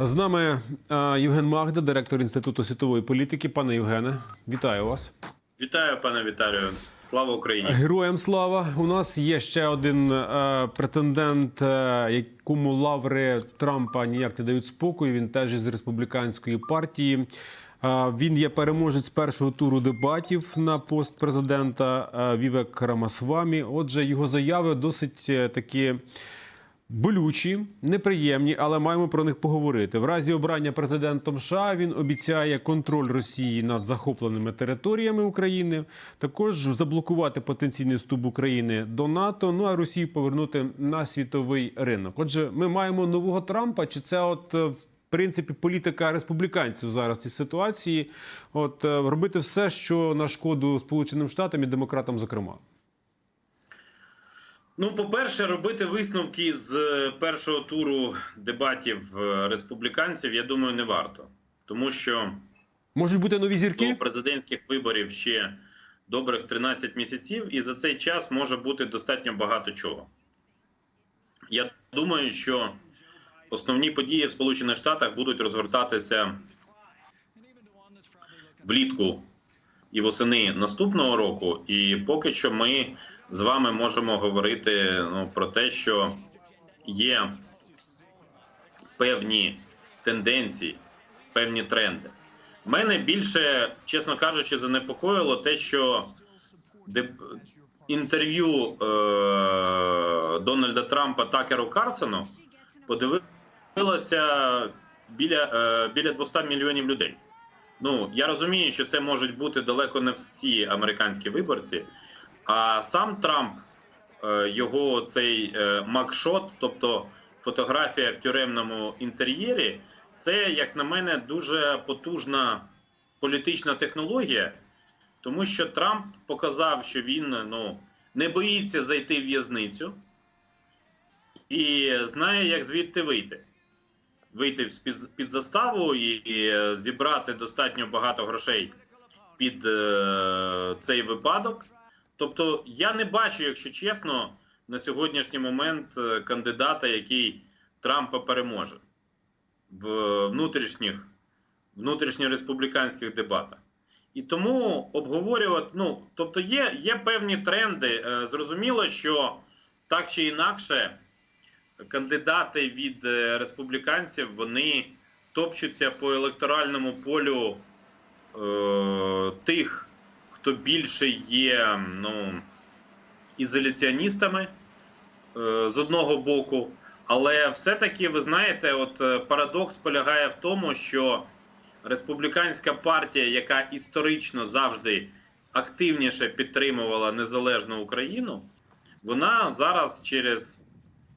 З нами е, Євген Магда, директор Інституту світової політики. Пане Євгене, вітаю вас. Вітаю, пане Віталію. Слава Україні. Героям слава! У нас є ще один е, претендент, е, якому лаври Трампа ніяк не дають спокою. Він теж із республіканської партії. Е, він є переможець першого туру дебатів на пост президента е, Вівек Рамасвамі. Отже, його заяви досить е, такі. Болючі, неприємні, але маємо про них поговорити. В разі обрання президентом США він обіцяє контроль Росії над захопленими територіями України, також заблокувати потенційний вступ України до НАТО. Ну а Росію повернути на світовий ринок. Отже, ми маємо нового Трампа. Чи це от е, в принципі політика республіканців зараз цій ситуації? От е, робити все, що на шкоду Сполученим Штатам і демократам, зокрема. Ну, по-перше, робити висновки з е, першого туру дебатів е, республіканців, я думаю, не варто, тому що Можуть бути нові зірки? до президентських виборів ще добрих 13 місяців, і за цей час може бути достатньо багато чого. Я думаю, що основні події в Сполучених Штатах будуть розгортатися влітку і восени наступного року. І поки що ми з вами можемо говорити ну, про те, що є певні тенденції, певні тренди. Мене більше, чесно кажучи, занепокоїло те, що інтерв'ю е- Дональда Трампа Такеру Карсону подивилося біля, е- біля 200 мільйонів людей. Ну я розумію, що це можуть бути далеко не всі американські виборці. А сам Трамп, е, його цей е, макшот, тобто фотографія в тюремному інтер'єрі, це, як на мене, дуже потужна політична технологія, тому що Трамп показав, що він ну, не боїться зайти в в'язницю і знає, як звідти вийти. Вийти з-під заставу і, і зібрати достатньо багато грошей під е, цей випадок. Тобто, я не бачу, якщо чесно, на сьогоднішній момент е, кандидата, який Трампа переможе в внутрішніх внутрішньореспубліканських дебатах. І тому обговорювати, ну тобто, є, є певні тренди. Е, Зрозуміло, що так чи інакше кандидати від е, республіканців вони топчуться по електоральному полю е, тих, хто більше є ну, ізоляціоністами е, з одного боку. Але все-таки, ви знаєте, от е, парадокс полягає в тому, що республіканська партія, яка історично завжди активніше підтримувала незалежну Україну, вона зараз через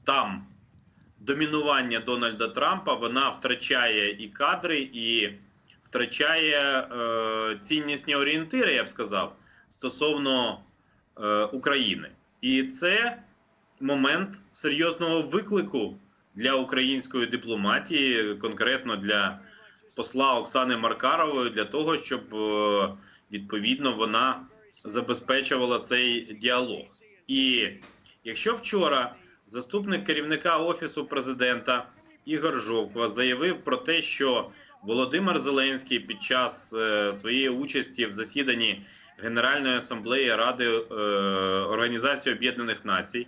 там домінування Дональда Трампа вона втрачає і кадри, і втрачає е, ціннісні орієнтири, я б сказав, стосовно е, України. І це момент серйозного виклику для української дипломатії, конкретно для посла Оксани Маркарової, для того, щоб е, відповідно вона забезпечувала цей діалог. І якщо вчора заступник керівника офісу президента Ігор Жовква заявив про те, що Володимир Зеленський під час е, своєї участі в засіданні Генеральної асамблеї Ради е, Організації Об'єднаних Націй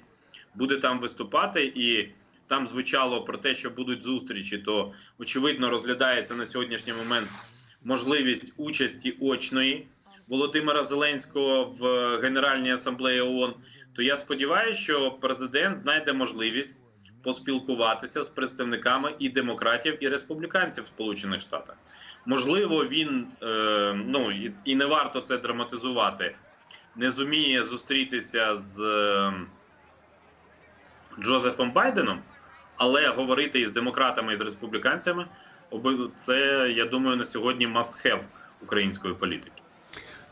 буде там виступати, і там звучало про те, що будуть зустрічі, то очевидно розглядається на сьогоднішній момент можливість участі очної Володимира Зеленського в Генеральній асамблеї ООН. То я сподіваюся, що президент знайде можливість поспілкуватися з представниками і демократів, і республіканців в Сполучених Штатах. Можливо, він е, ну і, і не варто це драматизувати, не зуміє зустрітися з е, Джозефом Байденом, але говорити із демократами і з республіканцями це, я думаю, на сьогодні must have української політики.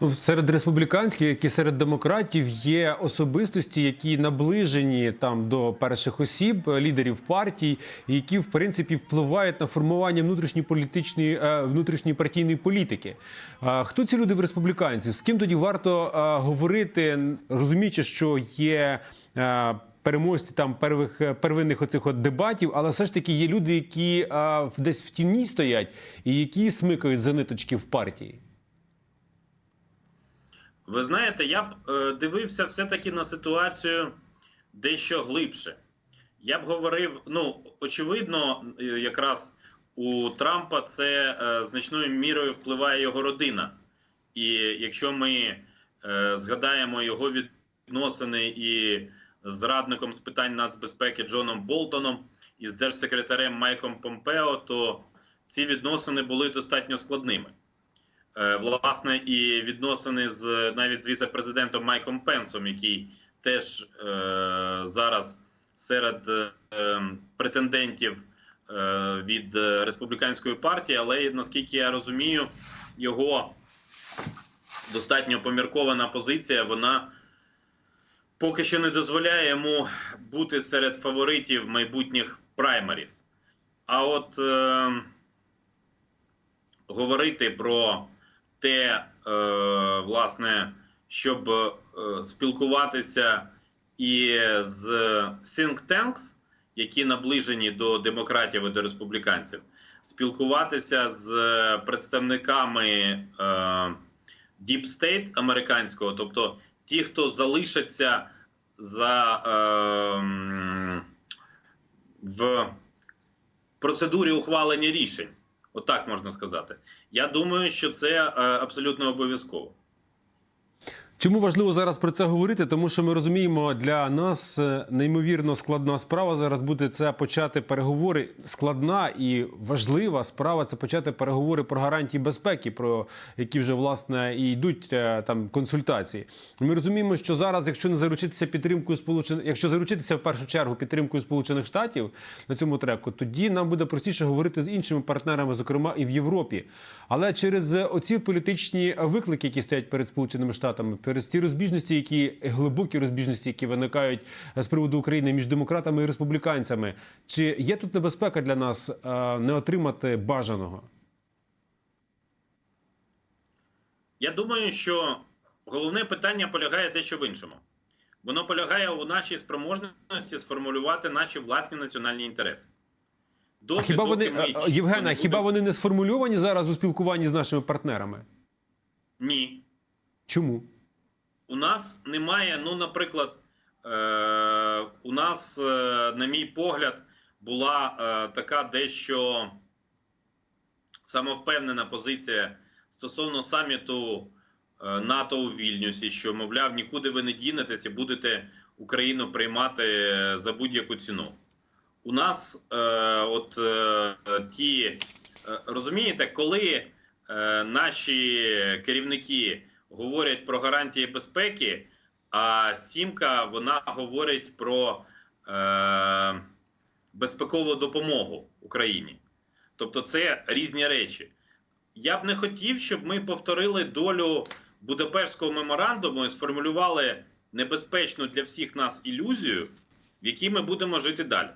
Ну, серед республіканських, як і серед демократів, є особистості, які наближені там до перших осіб, е, лідерів партій, які в принципі впливають на формування внутрішньої політичної е, внутрішньої партійної політики. Хто ці люди в республіканців? З ким тоді варто е, говорити, розуміючи, що є. е, переможці там первих е, первинних оцих от дебатів, але все ж таки є люди, які а, десь в тіні стоять і які смикають за ниточки в партії. Ви знаєте, я б е, дивився все-таки на ситуацію дещо глибше. Я б говорив, ну, очевидно, е, якраз у Трампа це е, значною мірою впливає його родина. І якщо ми е, згадаємо його відносини і з радником з питань нацбезпеки Джоном Болтоном і з держсекретарем Майком Помпео, то ці відносини були достатньо складними. Е, власне, і відносини з навіть з віце-президентом Майком Пенсом, який теж е, зараз серед е, претендентів е, від республіканської партії, але наскільки я розумію, його достатньо поміркована позиція, вона поки що не дозволяє йому бути серед фаворитів майбутніх праймаріс. А от е, говорити про те, е, власне, щоб е, спілкуватися і з think tanks, які наближені до демократів і до республіканців, спілкуватися з представниками е, Deep State американського, тобто ті, хто залишаться за е, в процедурі ухвалення рішень. Отак можна сказати. Я думаю, що це е, абсолютно обов'язково. Чому важливо зараз про це говорити? Тому що ми розуміємо, для нас е, неймовірно складна справа зараз буде це почати переговори. Складна і важлива справа це почати переговори про гарантії безпеки, про які вже власне і йдуть е, там консультації. Ми розуміємо, що зараз, якщо не заручитися підтримкою сполучених, якщо заручитися в першу чергу підтримкою Сполучених Штатів на цьому треку, тоді нам буде простіше говорити з іншими партнерами, зокрема і в Європі. Але через е, оці політичні виклики, які стоять перед Сполученими Штатами, через ці розбіжності, які глибокі розбіжності, які виникають е, з приводу України між демократами і республіканцями, чи є тут небезпека для нас е, не отримати бажаного? Я думаю, що головне питання полягає дещо в іншому. Воно полягає у нашій спроможності сформулювати наші власні національні інтереси. Доки, А хіба вони ми е, Євгена? Хіба будемо- вони не сформульовані зараз у спілкуванні з нашими партнерами? Ні. Чому? У нас немає, ну, наприклад, е, у нас, е, на мій погляд, була е, така дещо самовпевнена позиція стосовно саміту е, НАТО у Вільнюсі, що, мовляв, нікуди ви не дінетесь і будете Україну приймати за будь-яку ціну. У нас е, от е, ті, розумієте, коли е, наші керівники говорять про гарантії безпеки, а Сімка вона говорить про е, безпекову допомогу Україні. Тобто це різні речі. Я б не хотів, щоб ми повторили долю Будапештського меморандуму і сформулювали небезпечну для всіх нас ілюзію, в якій ми будемо жити далі.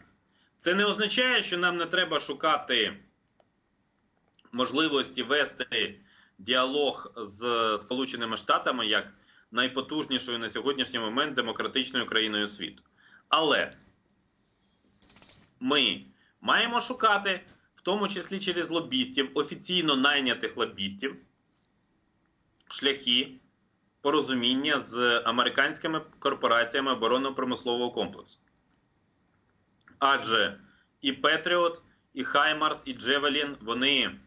Це не означає, що нам не треба шукати можливості вести діалог з Сполученими Штатами як найпотужнішою на сьогоднішній момент демократичною країною світу. Але ми маємо шукати, в тому числі через лобістів, офіційно найнятих лобістів, шляхи порозуміння з американськими корпораціями оборонно-промислового комплексу. Адже і Петріот, і Хаймарс, і Джевелін вони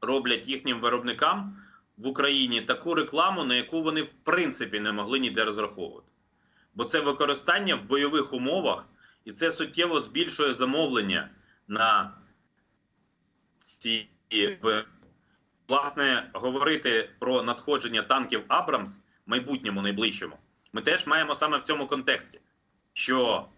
роблять їхнім виробникам в Україні таку рекламу, на яку вони в принципі не могли ніде розраховувати. Бо це використання в бойових умовах, і це суттєво збільшує замовлення на ці власне говорити про надходження танків Абрамс в майбутньому найближчому. Ми теж маємо саме в цьому контексті, що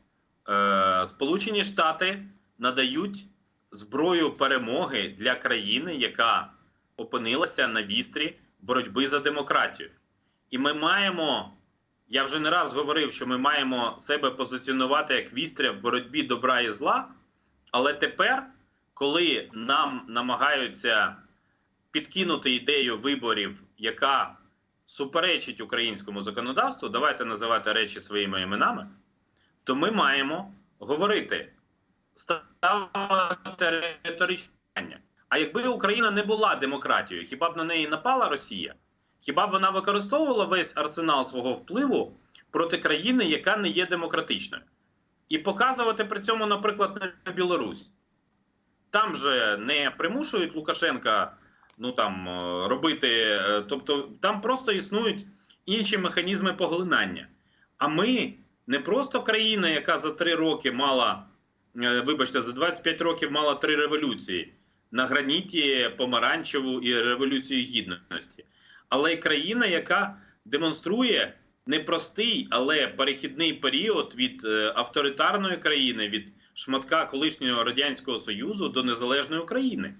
е, Сполучені Штати надають зброю перемоги для країни, яка опинилася на вістрі боротьби за демократію. І ми маємо, я вже не раз говорив, що ми маємо себе позиціонувати як вістря в боротьбі добра і зла. Але тепер, коли нам намагаються підкинути ідею виборів, яка суперечить українському законодавству, давайте називати речі своїми іменами. то ми маємо говорити ставити риторичне питання. А якби Україна не була демократією, хіба б на неї напала Росія? Хіба б вона використовувала весь арсенал свого впливу проти країни, яка не є демократичною? І показувати при цьому, наприклад, на Білорусь. Там же не примушують Лукашенка ну там е, робити, е, тобто там просто існують інші механізми поглинання. А ми не просто країна, яка за три роки мала, вибачте, за 25 років мала три революції на граніті помаранчеву і революцію гідності, але й країна, яка демонструє непростий, але перехідний період від е, авторитарної країни, від шматка колишнього радянського союзу до незалежної України.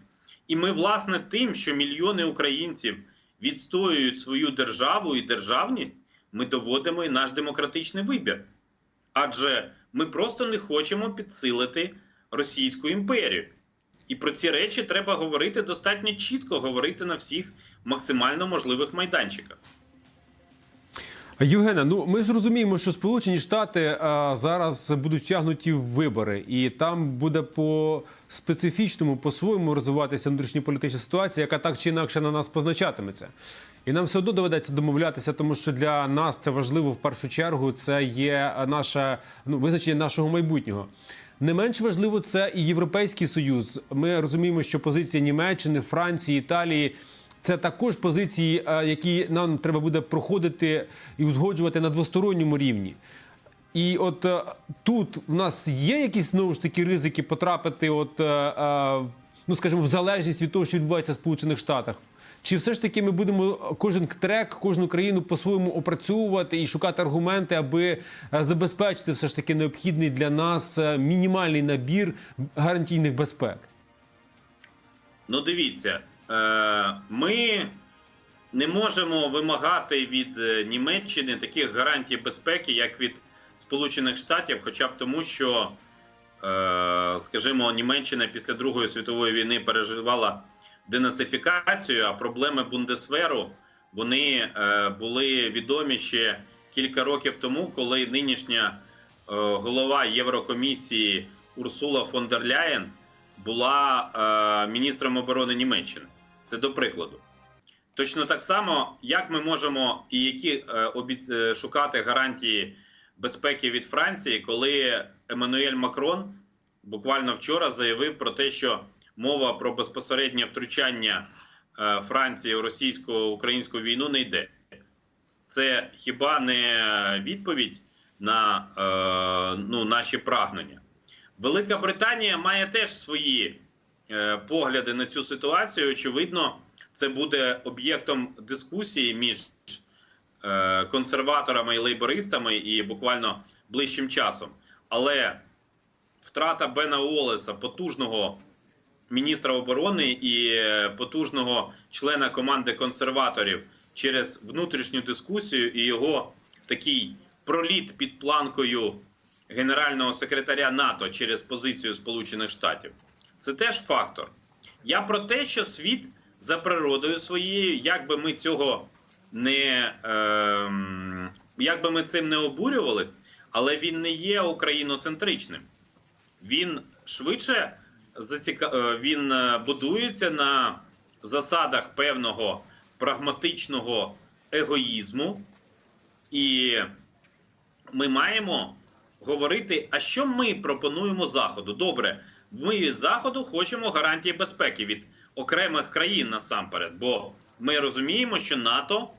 І ми, власне, тим, що мільйони українців відстоюють свою державу і державність, ми доводимо і наш демократичний вибір. Адже ми просто не хочемо підсилити Російську імперію. І про ці речі треба говорити достатньо чітко, говорити на всіх максимально можливих майданчиках. Євгена, ну ми ж розуміємо, що Сполучені Штати а, зараз будуть втягнуті в вибори, і там буде по специфічному, по-своєму розвиватися внутрішньополітична ситуація, яка так чи інакше на нас позначатиметься. І нам все одно доведеться домовлятися, тому що для нас це важливо в першу чергу. Це є наше ну, визначення нашого майбутнього. Не менш важливо це і Європейський Союз. Ми розуміємо, що позиція Німеччини, Франції, Італії. Це також позиції, е, які нам треба буде проходити і узгоджувати на двосторонньому рівні. І от е, тут в нас є якісь знову ж таки ризики потрапити, от, е, ну скажімо, в залежність від того, що відбувається в Сполучених Штатах. Чи все ж таки ми будемо кожен трек, кожну країну по-своєму опрацьовувати і шукати аргументи, аби забезпечити все ж таки необхідний для нас мінімальний набір гарантійних безпек? Ну, дивіться, ми не можемо вимагати від е, Німеччини таких гарантій безпеки, як від Сполучених Штатів, хоча б тому, що, е, скажімо, Німеччина після Другої світової війни переживала денацифікацію, а проблеми Бундесверу вони е, були відомі ще кілька років тому, коли нинішня е, голова Єврокомісії Урсула фон дер Ляєн була е, міністром оборони Німеччини. Це до прикладу. Точно так само, як ми можемо і які е, обіц... е, шукати гарантії безпеки від Франції, коли Еммануель Макрон буквально вчора заявив про те, що мова про безпосереднє втручання е, Франції у російсько-українську війну не йде. Це хіба не відповідь на е, ну, наші прагнення? Велика Британія має теж свої погляди на цю ситуацію. Очевидно, це буде об'єктом дискусії між е, консерваторами і лейбористами і буквально ближчим часом. Але втрата Бена Уоллеса, потужного міністра оборони і е, потужного члена команди консерваторів через внутрішню дискусію і його такий проліт під планкою генерального секретаря НАТО через позицію Сполучених Штатів. Це теж фактор. Я про те, що світ за природою своєю, як би ми цього не е, як би ми цим не обурювались, але він не є україноцентричним. Він швидше заціка... е, він е, будується на засадах певного прагматичного егоїзму, і ми маємо говорити, а що ми пропонуємо Заходу? Добре, ми від Заходу хочемо гарантії безпеки від окремих країн насамперед, бо ми розуміємо, що НАТО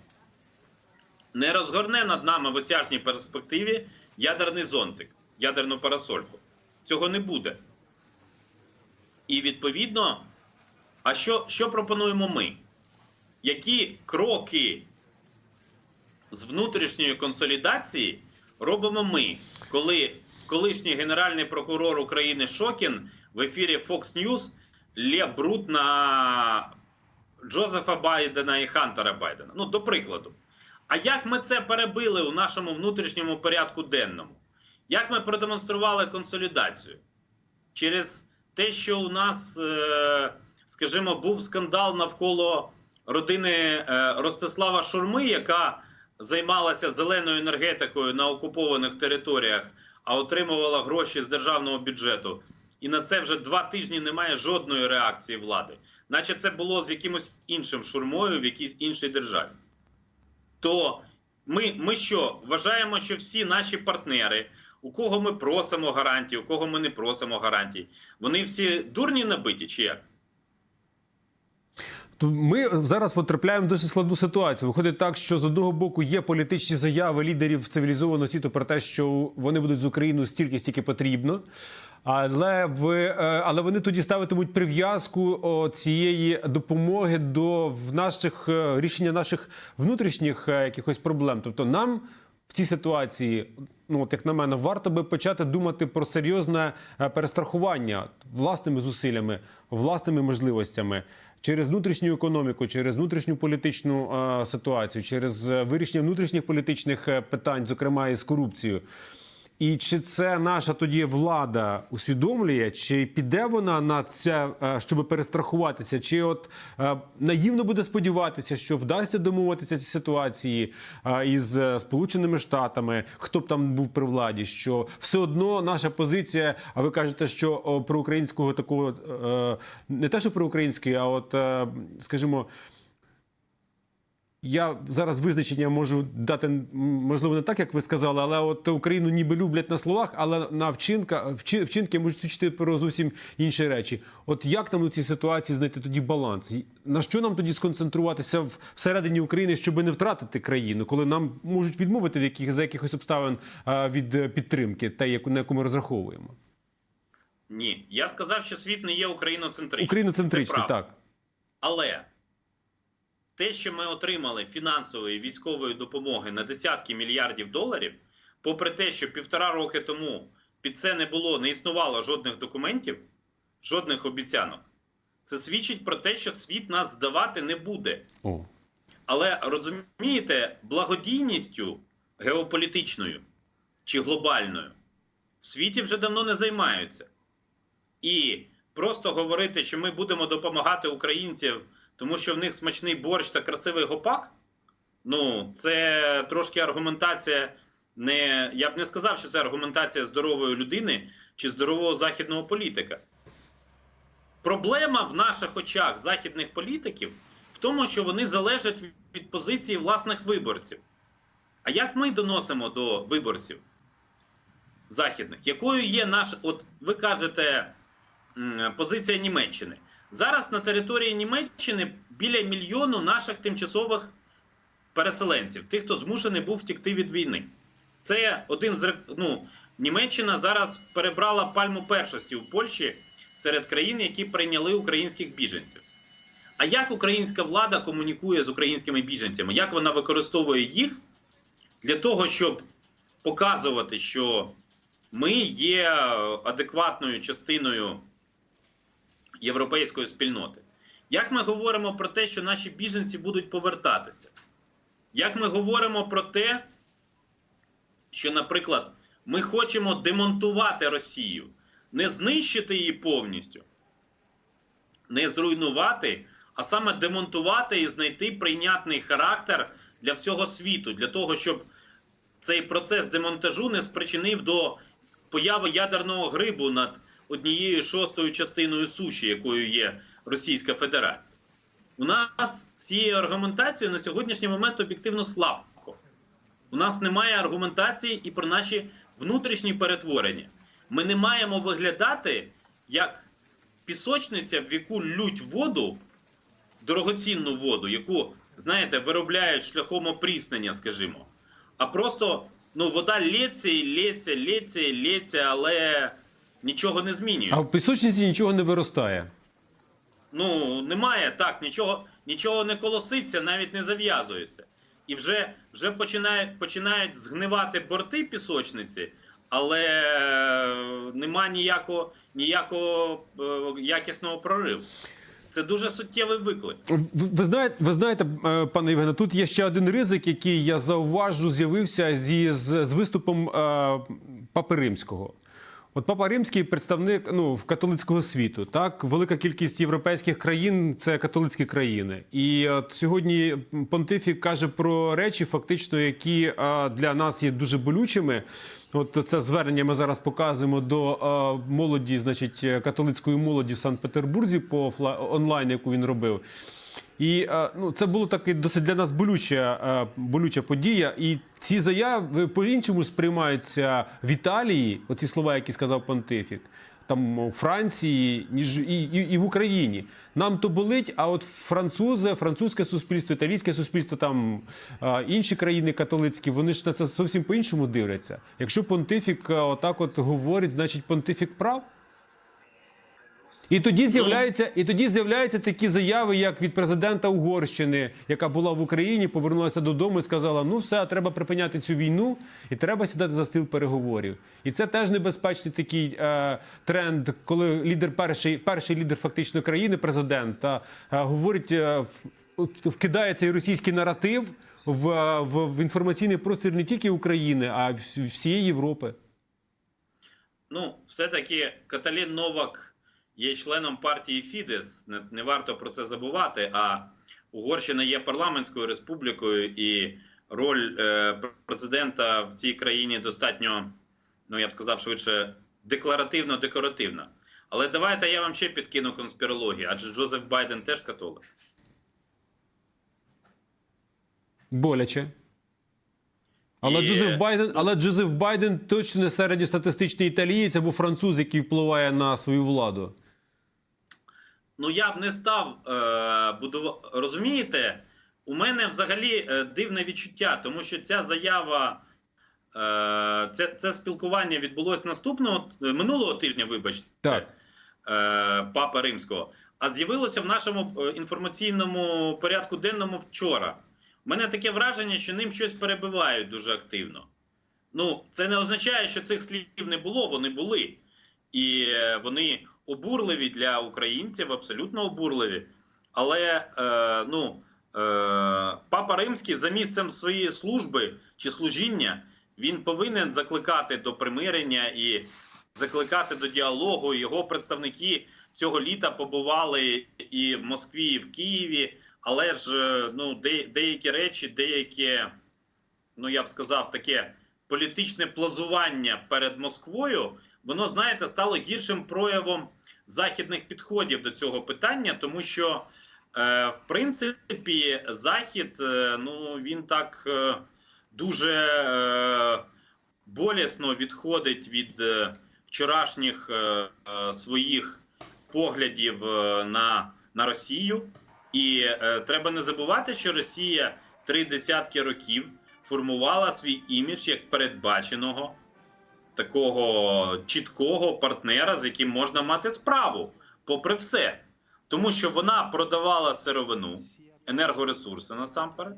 не розгорне над нами в осяжній перспективі ядерний зонтик, ядерну парасольку. Цього не буде. І відповідно, а що, що пропонуємо ми? Які кроки з внутрішньої консолідації робимо ми, коли колишній генеральний прокурор України Шокін в ефірі Fox News лє бруд на Джозефа Байдена і Хантера Байдена? Ну, до прикладу. А як ми це перебили у нашому внутрішньому порядку денному? Як ми продемонстрували консолідацію? Через те, що у нас, е, скажімо, був скандал навколо родини е, Ростислава Шурми, яка займалася зеленою енергетикою на окупованих територіях, а отримувала гроші з державного бюджету. І на це вже два тижні немає жодної реакції влади, наче це було з якимось іншим шурмою в якійсь іншій державі. То ми, ми що вважаємо, що всі наші партнери, у кого ми просимо гарантій, у кого ми не просимо гарантій, вони всі дурні набиті чи як? Ми зараз потрапляємо в досить складну ситуацію. Виходить так, що з одного боку є політичні заяви лідерів цивілізованого світу про те, що вони будуть з Україною стільки, стільки потрібно. Але ви, е, але вони тоді ставитимуть прив'язку цієї допомоги до в наших е, рішення наших внутрішніх е, якихось проблем. Тобто нам в цій ситуації, ну от як на мене, варто би почати думати про серйозне перестрахування власними зусиллями, власними можливостями через внутрішню економіку, через внутрішню політичну ситуацію, через вирішення внутрішніх політичних питань, зокрема із корупцією. І чи це наша тоді влада усвідомлює, чи піде вона на це, е, щоб перестрахуватися, чи от е, наївно буде сподіватися, що вдасться домовитися цій ситуації е, із Сполученими Штатами, хто б там був при владі, що все одно наша позиція, а ви кажете, що про українського такого не те, що про український, а от, скажімо. Я зараз визначення можу дати можливо не так, як ви сказали, але от Україну ніби люблять на словах, але на вчинка вчи- вчинки можуть свідчити про зовсім інші речі. От як нам у цій ситуації знайти тоді баланс? На що нам тоді сконцентруватися всередині України, щоб не втратити країну, коли нам можуть відмовити в яких за якихось обставин від е, підтримки, та яку на яку ми розраховуємо? Ні. Я сказав, що світ не є україноцентричним. Україноцентричний, так. Але те, що ми отримали фінансової військової допомоги на десятки мільярдів доларів, попри те, що півтора роки тому під це не було, не існувало жодних документів, жодних обіцянок, це свідчить про те, що світ нас здавати не буде. О. Але розумієте, благодійністю геополітичною чи глобальною в світі вже давно не займаються. І просто говорити, що ми будемо допомагати українцям, тому що в них смачний борщ та красивий гопак. Ну, це трошки аргументація. Не, я б не сказав, що це аргументація здорової людини чи здорового західного політика. Проблема в наших очах західних політиків в тому, що вони залежать від позиції власних виборців. А як ми доносимо до виборців західних? Якою є наша, от ви кажете, позиція Німеччини? Зараз на території Німеччини біля мільйону наших тимчасових переселенців, тих, хто змушений був втікти від війни. Це один з ну, Німеччина зараз перебрала пальму першості у Польщі серед країн, які прийняли українських біженців. А як українська влада комунікує з українськими біженцями? Як вона використовує їх для того, щоб показувати, що ми є адекватною частиною європейської спільноти? Як ми говоримо про те, що наші біженці будуть повертатися? Як ми говоримо про те, що, наприклад, ми хочемо демонтувати Росію, не знищити її повністю, не зруйнувати, а саме демонтувати і знайти прийнятний характер для всього світу, для того, щоб цей процес демонтажу не спричинив до появи ядерного грибу над однією шостою частиною суші, якою є Російська Федерація. У нас з цією аргументацією на сьогоднішній момент об'єктивно слабко. У нас немає аргументації і про наші внутрішні перетворення. Ми не маємо виглядати як пісочниця, в яку лють воду, дорогоцінну воду, яку, знаєте, виробляють шляхом опріснення, скажімо. А просто ну, вода лється і лється, лється лється, але нічого не змінюється. А в пісочниці нічого не виростає. Ну, немає так, нічого, нічого не колоситься, навіть не зав'язується. І вже, вже починає, починають згнивати борти пісочниці, але е, нема ніякого, ніякого е, якісного прориву. Це дуже суттєвий виклик. Ви, ви знаєте, ви знаєте, е, пане Євгене, тут є ще один ризик, який я зауважу, з'явився зі з, з виступом е, Папи Римського. От Папа Римський представник ну, в католицького світу. Так, велика кількість європейських країн це католицькі країни. І от сьогодні понтифік каже про речі, фактично, які а, для нас є дуже болючими. От це звернення ми зараз показуємо до а, молоді, значить, католицької молоді в Санкт-Петербурзі по онлайн, яку він робив. І е, ну, це було таки досить для нас болюча, е, болюча подія. І ці заяви по-іншому сприймаються в Італії, оці слова, які сказав Понтифік, там у Франції, ніж і, і, і в Україні. Нам то болить, а от французи, французьке суспільство, італійське суспільство, там е, інші країни католицькі, вони ж на це зовсім по-іншому дивляться. Якщо Понтифік отак от говорить, значить Понтифік прав. І тоді з'являються, і тоді з'являються такі заяви, як від президента Угорщини, яка була в Україні, повернулася додому і сказала: ну все, треба припиняти цю війну, і треба сідати за стіл переговорів. І це теж небезпечний такий е, тренд, коли лідер перший, перший лідер фактично країни, президент, та, е, говорить, е, вкидає цей російський наратив в, е, в, в інформаційний простір не тільки України, а всієї Європи. Ну, все-таки Каталін Новак є членом партії Фідес. Не, не варто про це забувати. А Угорщина є парламентською республікою, і роль е, президента в цій країні достатньо, ну я б сказав, швидше декларативно-декоративна. Але давайте я вам ще підкину конспірологію, адже Джозеф Байден теж католик. Боляче. Але І- Джозеф Байден, але Джозеф Байден точно не середньостатистичний італієць або француз, який впливає на свою владу. Ну я б не став е, будувати. Розумієте, у мене взагалі е, дивне відчуття, тому що ця заява, е, це, це спілкування відбулось наступного е, минулого тижня, вибачте, Так. е, Папа Римського, а з'явилося в нашому е, інформаційному порядку денному вчора. У мене таке враження, що ним щось перебивають дуже активно. Ну, це не означає, що цих слів не було, вони були. І е, вони обурливі для українців, абсолютно обурливі. Але е, ну, е, Папа Римський за місцем своєї служби чи служіння він повинен закликати до примирення і закликати до діалогу. Його представники цього літа побували і в Москві, і в Києві. Але ж е, ну, де, деякі речі, деякі, ну я б сказав, таке політичне плазування перед Москвою, воно, знаєте, стало гіршим проявом західних підходів до цього питання, тому що, е, в принципі, Захід, е, ну він так е, дуже болісно відходить від вчорашніх своїх поглядів на, на Росію. І е, треба не забувати, що Росія три десятки років формувала свій імідж як передбаченого такого чіткого партнера, з яким можна мати справу, попри все. Тому що вона продавала сировину, енергоресурси насамперед,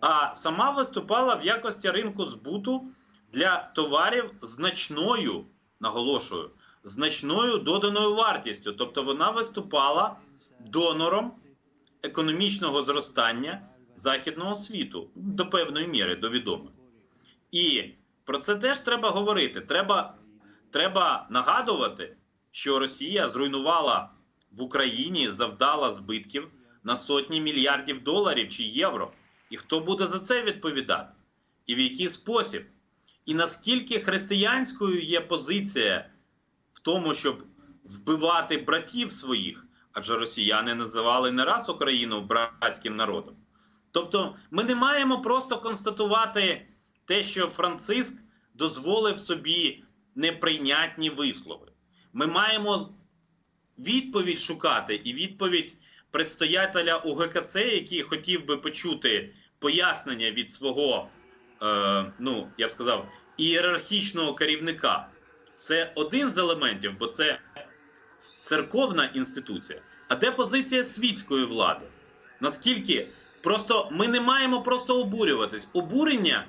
а сама виступала в якості ринку збуту для товарів значною, наголошую, значною доданою вартістю. Тобто вона виступала донором економічного зростання західного світу до певної міри, до відомо. І про це теж треба говорити. Треба, треба нагадувати, що Росія зруйнувала в Україні, завдала збитків на сотні мільярдів доларів чи євро. І хто буде за це відповідати? І в який спосіб? І наскільки християнською є позиція в тому, щоб вбивати братів своїх, адже росіяни називали не раз Україну братським народом. Тобто, ми не маємо просто констатувати те, що Франциск дозволив собі неприйнятні вислови. Ми маємо відповідь шукати і відповідь предстоятеля УГКЦ, який хотів би почути пояснення від свого, е, ну я б сказав, ієрархічного керівника. Це один з елементів, бо це церковна інституція. А де позиція світської влади? Наскільки просто ми не маємо просто обурюватись. Обурення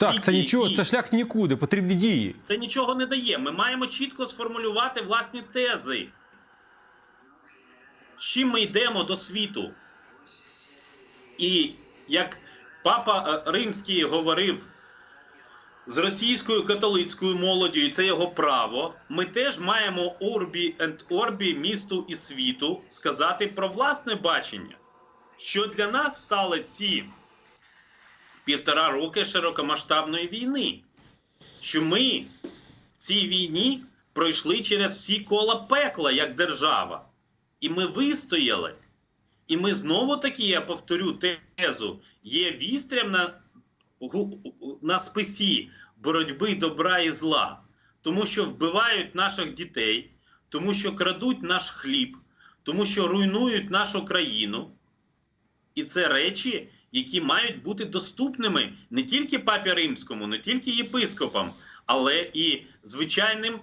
Так, це нічого, це шлях нікуди, потрібні дії. це нічого не дає. Ми маємо чітко сформулювати власні тези. З чим ми йдемо до світу? І як папа е, Римський говорив з російською католицькою молоддю, і це його право. Ми теж маємо орбі енд орбі місту і світу сказати про власне бачення, що для нас стали ці півтора роки широкомасштабної війни. Що ми в цій війні пройшли через всі кола пекла як держава. І ми вистояли. І ми знову таки, я повторю тезу, є вістрям на, на списі боротьби добра і зла, тому що вбивають наших дітей, тому що крадуть наш хліб, тому що руйнують нашу країну. І це речі, які мають бути доступними не тільки папі римському, не тільки єпископам, але і звичайним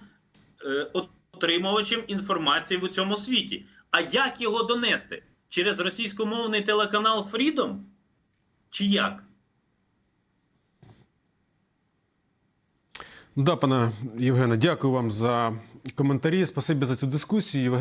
е, отримувачам інформації в цьому світі. А як його донести? Через російськомовний телеканал Freedom? Чи як? Да, пане Євгене, дякую вам за коментарі. Спасибі за цю дискусію.